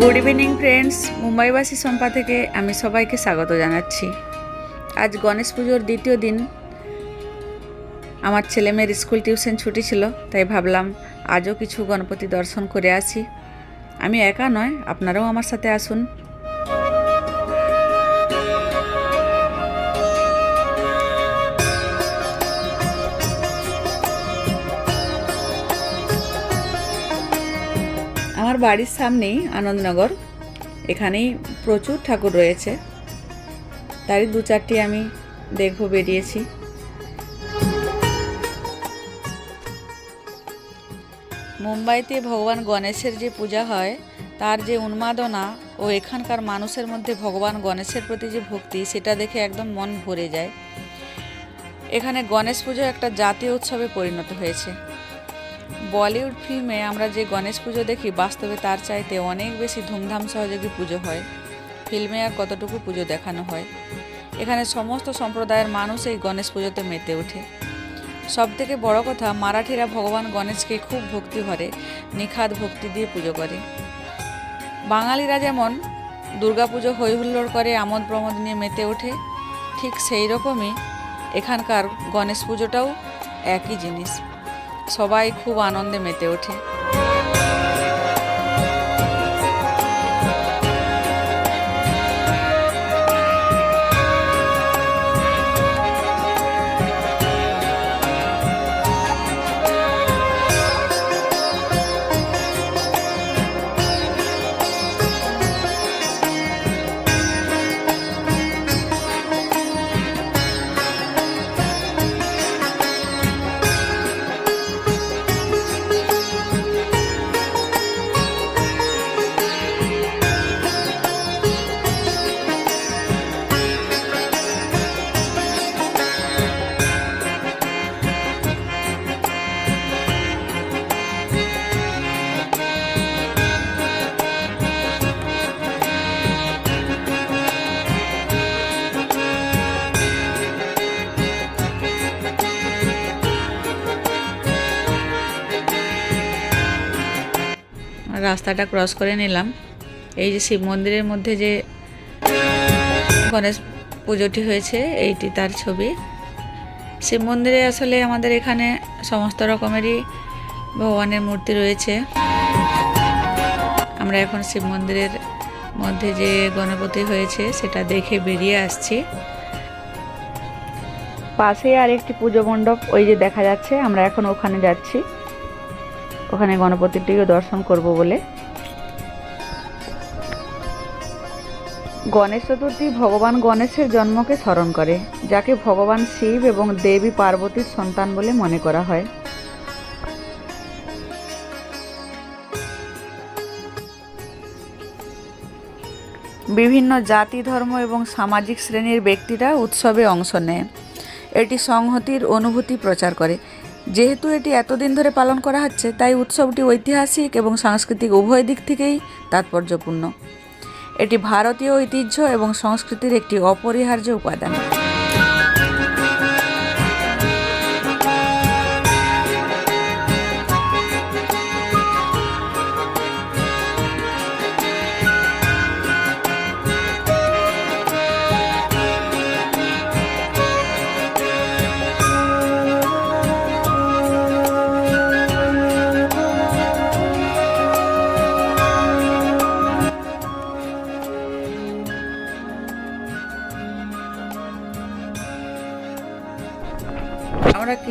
Good evening friends মুম্বাইবাসী সম্পা থেকে আমি সবাইকে স্বাগত জানাচ্ছি। আজ গণেশ পুজোর দ্বিতীয় দিন। আমার ছেলে মেয়ের স্কুল টিউশন ছুটি ছিল, তাই ভাবলাম আজও কিছু গণপতি দর্শন করে আসি। আমি একা নয়, আপনারাও আমার সাথে আসুন। আমার বাড়ির সামনেই আনন্দনগর। এখানেই প্রচুর ঠাকুর রয়েছে। তারই দু চারটি আমি দেখব বেরিয়েছি। মুম্বাইতে ভগবান গণেশের যে পূজা হয়, তার যে উন্মাদনা ও এখানকার মানুষের মধ্যে ভগবান গণেশের প্রতি যে ভক্তি, সেটা দেখে একদম মন ভরে যায়। এখানে গণেশ পুজো একটা জাতীয় উৎসবে পরিণত হয়েছে। বলিউড ফিল্মে আমরা যে গণেশ পুজো দেখি, বাস্তবে তার চাইতে অনেক বেশি ধুমধাম সহযোগী পুজো হয়। ফিল্মে আর কতটুকু পুজো দেখানো হয়? এখানে সমস্ত সম্প্রদায়ের মানুষ এই গণেশ পুজোতে মেতে ওঠে। সব থেকে বড় কথা, মারাঠিরা ভগবান গণেশকে খুব ভক্তি ভরে নিখাদ ভক্তি দিয়ে পুজো করে। বাঙালিরা যেমন দুর্গাপুজো হই হুল্লোড় করে, আমোদ প্রমোদ নিয়ে মেতে ওঠে, ঠিক সেই রকমই এখানকার গণেশ পুজোটাও একই জিনিস। সবাই খুব আনন্দে মেতে ওঠে। রাস্তাটা ক্রস করে নিলাম। এই যে শিব মন্দিরের মধ্যে যে গণেশ পুজোটি হয়েছে, এইটি তার ছবি। শিব মন্দিরে আসলে আমাদের এখানে সমস্ত রকমেরই ভগবানের মূর্তি রয়েছে। আমরা এখন শিব মন্দিরের মধ্যে যে গণপতি হয়েছে, সেটা দেখে বেরিয়ে আসছি। পাশে আর একটি পুজো মণ্ডপ, ওই যে দেখা যাচ্ছে, আমরা এখন ওখানে যাচ্ছি। ওখানে গণপতিটিও দর্শন করব বলে। গণেশ চতুর্থী ভগবান গণেশের জন্মকে স্মরণ করে, যাকে ভগবান শিব এবং দেবী পার্বতীর সন্তান বলে মনে করা হয়। বিভিন্ন জাতি, ধর্ম এবং সামাজিক শ্রেণির ব্যক্তিরা উৎসবে অংশ নেয়। এটি সংহতির অনুভূতি প্রচার করে। যেহেতু এটি এতদিন ধরে পালন করা হচ্ছে, তাই উৎসবটি ঐতিহাসিক এবং সাংস্কৃতিক উভয় দিক থেকেই তাৎপর্যপূর্ণ। এটি ভারতীয় ঐতিহ্য এবং সংস্কৃতির একটি অপরিহার্য উপাদান।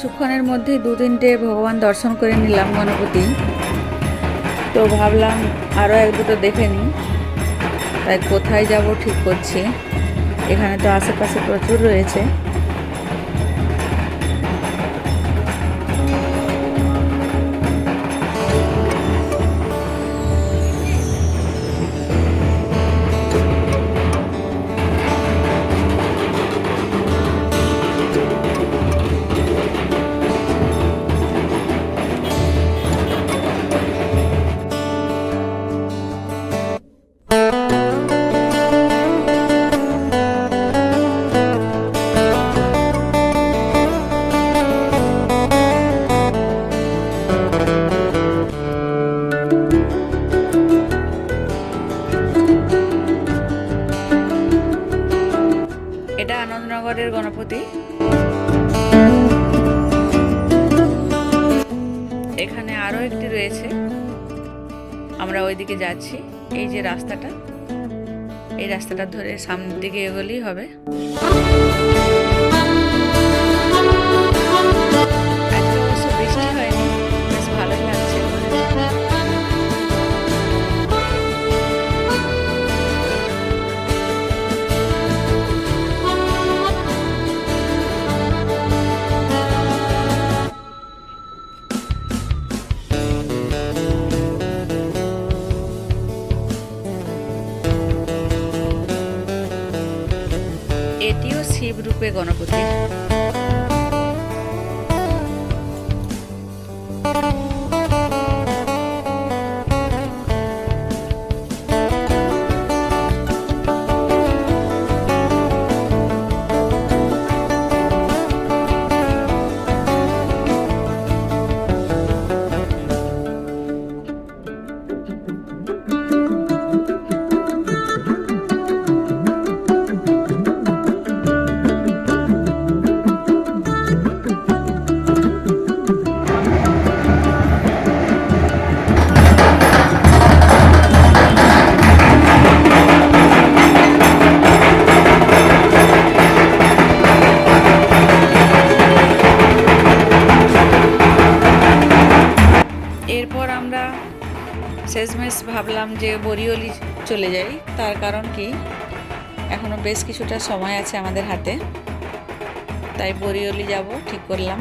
কিছুক্ষণের মধ্যে দু তিনটে ভগবান দর্শন করে নিলাম গণপতি। তো ভাবলাম আরও এক দুটো দেখে নিই। তাই কোথায় যাব ঠিক করছি। এখানে তো আশেপাশে প্রচুর রয়েছে। এই যে রাস্তাটা এই রাস্তাটা ধরে সামনের দিকে এগোলেই হবে। শিবরূপে গণপতি। এরপর আমরা শেষমেশ ভাবলাম যে বরিওলি চলে যাই। তার কারণ কি? এখনও বেশ কিছুটা সময় আছে আমাদের হাতে। তাই বরিওলি যাব, ঠিক করলাম।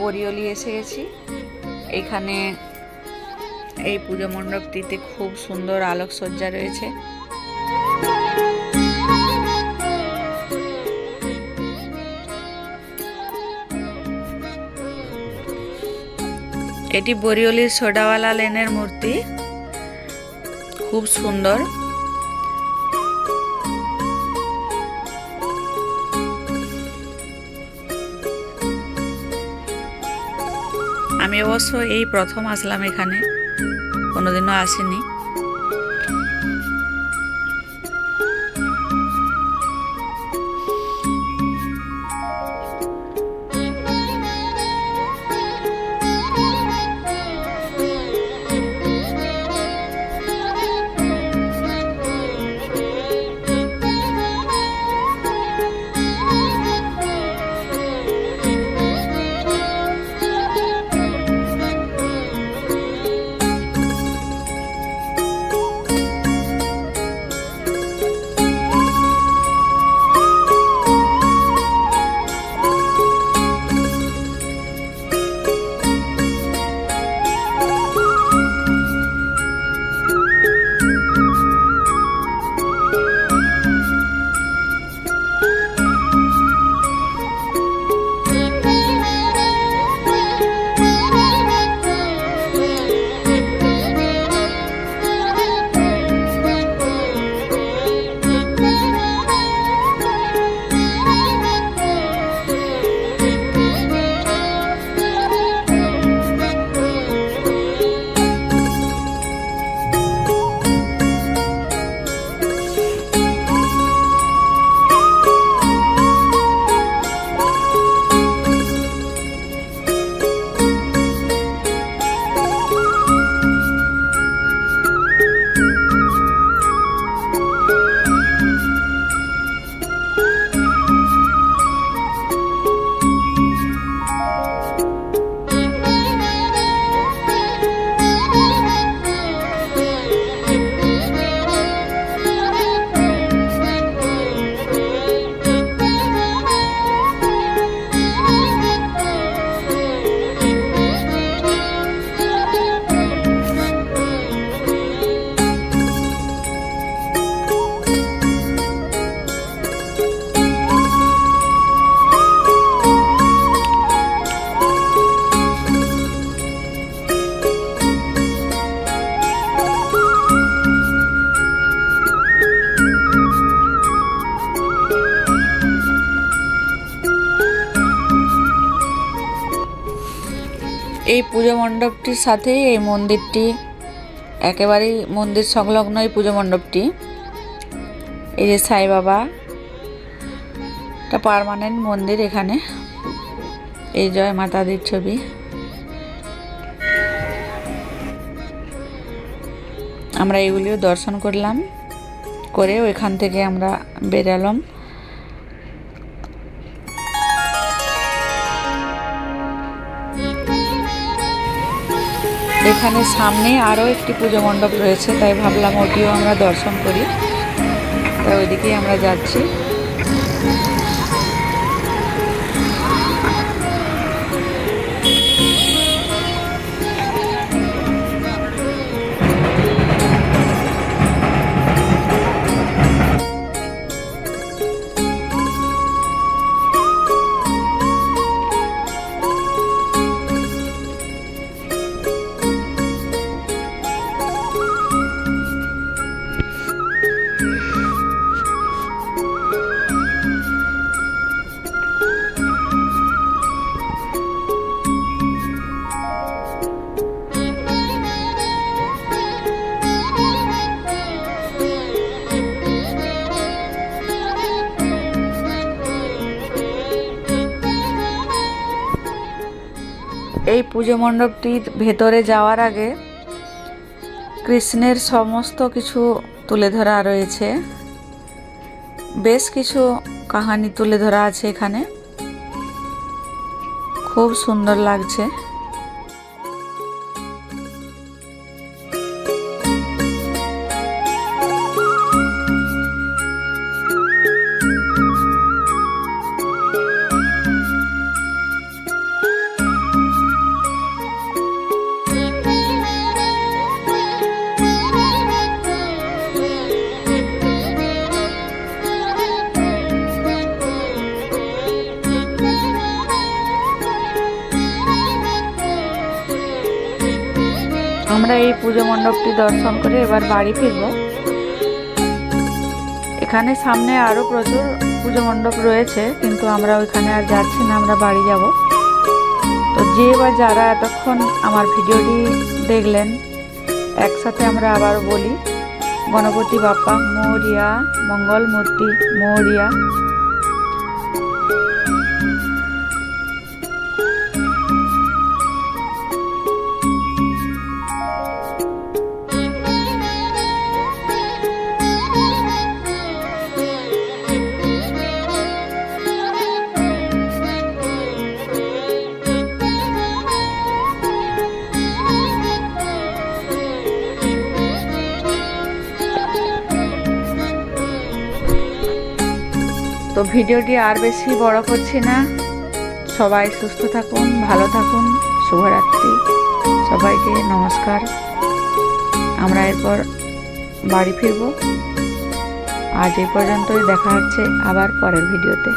বরিওলি এসে গেছি এখানে এই পুজো মণ্ডপটিতে খুব সুন্দর আলোকসজ্জা রয়েছে। এটি বরিওলির সোডাওয়ালা লেনের মূর্তি। খুব সুন্দর। অবশ্য এই প্রথম আসলাম এখানে। কোনোদিনও আসিনি। পুজো মণ্ডপটির সাথেই এই মন্দিরটি একেবারেই মন্দির সংলগ্ন এই পুজো মণ্ডপটি। এই যে সাই বাবা, একটা পার্মানেন্ট মন্দির এখানে। এই জয় মাতাদির ছবি। আমরা এগুলিও দর্শন করলাম, করে ওইখান থেকে আমরা বেরালাম এখানে সামনে আরও একটি পুজো মণ্ডপ রয়েছে, তাই ভাবলাম ওটিও আমরা দর্শন করি। তাই ওইদিকেই আমরা যাচ্ছি। পুজো মণ্ডপটির ভেতরে যাওয়ার আগে কৃষ্ণের সমস্ত কিছু তুলে ধরা রয়েছে। বেশ কিছু কাহানি তুলে ধরা আছে এখানে। খুব সুন্দর লাগছে। এই পুজো মণ্ডপটি দর্শন করে এবার বাড়ি ফিরব। এখানে সামনে আরও প্রচুর পুজো মণ্ডপ রয়েছে, কিন্তু আমরা ওইখানে আর যাচ্ছি না, আমরা বাড়ি যাব। তো যে বা যারা এতক্ষণ আমার ভিডিওটি দেখলেন, একসাথে আমরা আবার বলি, গণপতি বাপ্পা, মৌরিয়া, মঙ্গলমূর্তি, মৌরিয়া। তো ভিডিওটি আর বেশি বড় করছি না। সবাই সুস্থ থাকুন, ভালো থাকুন, শুভরাত্রি। সবাইকে নমস্কার। আমরা এরপর বাড়ি ফিরব। আজ এই পর্যন্তই, দেখা হচ্ছে আবার পরের ভিডিওতে।